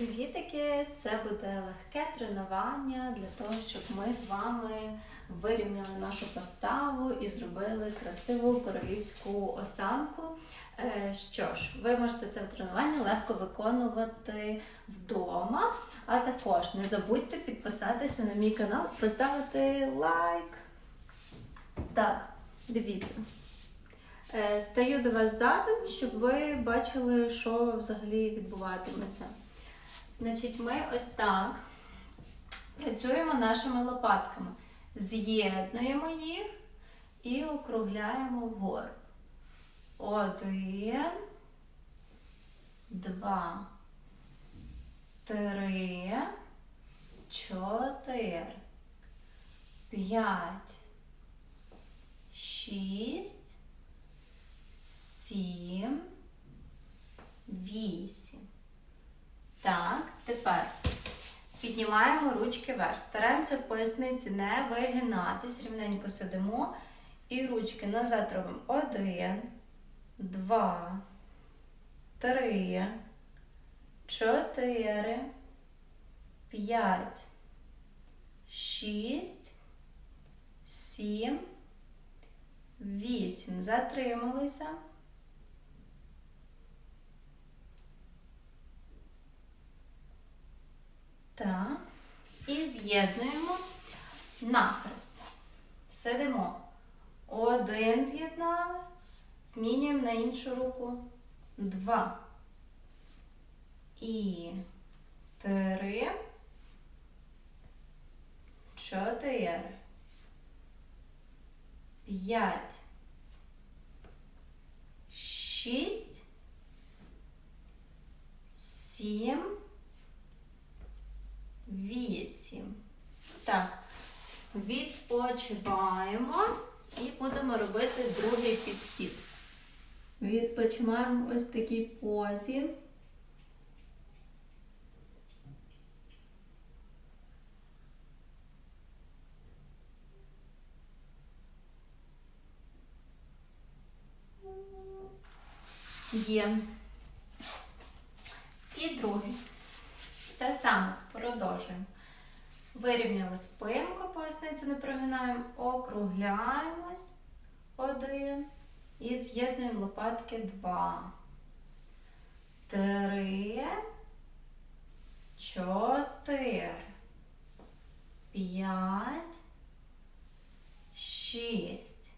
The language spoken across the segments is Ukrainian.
Привітики! Це буде легке тренування для того, щоб ми з вами вирівняли нашу поставу і зробили красиву королівську осанку. Е, Що ж, ви можете це тренування легко виконувати вдома. А також не забудьте підписатися на мій канал, поставити лайк. Так, дивіться. Е, Стаю до вас задом, щоб ви бачили, що взагалі відбуватиметься. Значить, ми ось так працюємо нашими лопатками. З'єднуємо їх і округляємо вгору. Один, два, три, чотири, п'ять, шість, сім, вісім. Так, тепер піднімаємо ручки вверх. Стараємося в поясниці не вигинатись, рівненько сидимо. І ручки назад робимо. Один, два, три, чотири, п'ять, шість, сім, вісім. Затрималися. Так. І з'єднуємо нахрест. Сидимо. Один з'єднали. Змінюємо на іншу руку. Два. І три. Чотири. П'ять. Шість. Сім. Вісім. Так, відпочиваємо і будемо робити другий підхід. Відпочиваємо ось такій позі. Є. І другий. Те саме продовжуємо. Вирівняли спинку, поясницю не прогинаємо, округляємось один і з'єднуємо лопатки два. Три, чотири, п'ять, шість,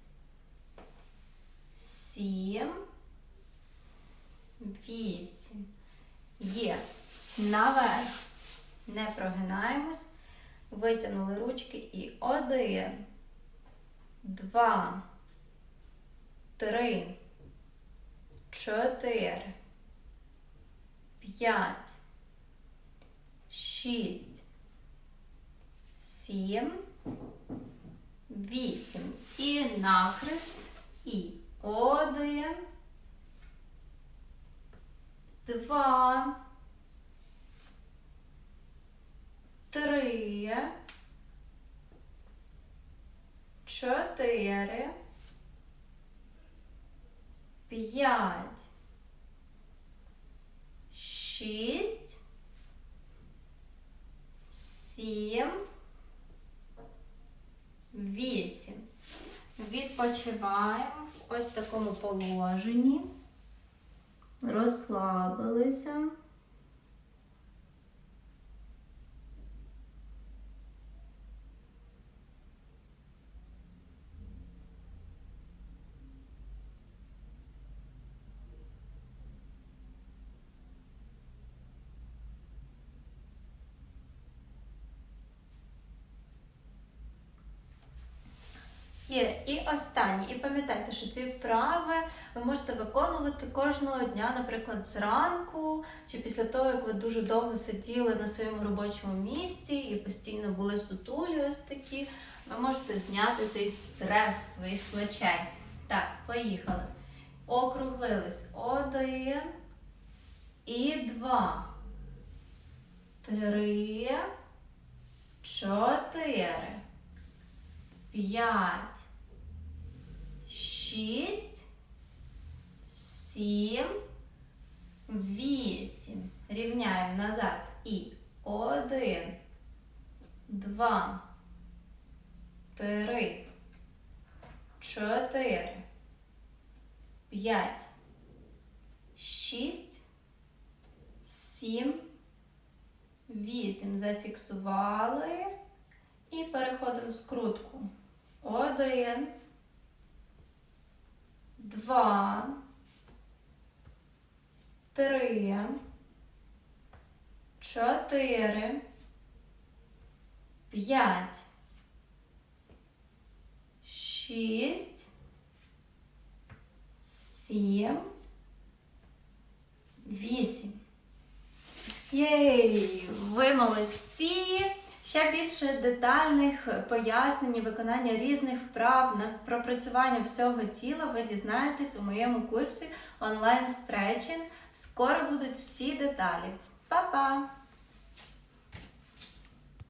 сім, вісім. Є. Наверх. Не прогинаємось. Витягнули ручки і один, два, три, чотири, п'ять, шість, сім, вісім. І нахрест. І один, два. Три, чотири, п'ять, шість, сім, вісім. Відпочиваємо в ось такому положенні. Розслабилися. Є і останнє. І пам'ятайте, що ці вправи ви можете виконувати кожного дня, наприклад, зранку, чи після того, як ви дуже довго сиділи на своєму робочому місці і постійно були сутулі ось такі. Ви можете зняти цей стрес своїх плечей. Так, поїхали. Округлились. Один і два. Три. Чотири. П'ять. Шість. Сім. Вісім. Рівняємо назад. І один, два, три, чотири, п'ять, шість, сім, вісім. Зафіксували. І переходимо в скрутку. Один, два, три, чотири, п'ять, шість, сім, вісім. Єй, ви молодці! Ще більше детальних пояснень виконання різних вправ на пропрацювання всього тіла ви дізнаєтесь у моєму курсі онлайн стретчинг. Скоро будуть всі деталі. Па-па!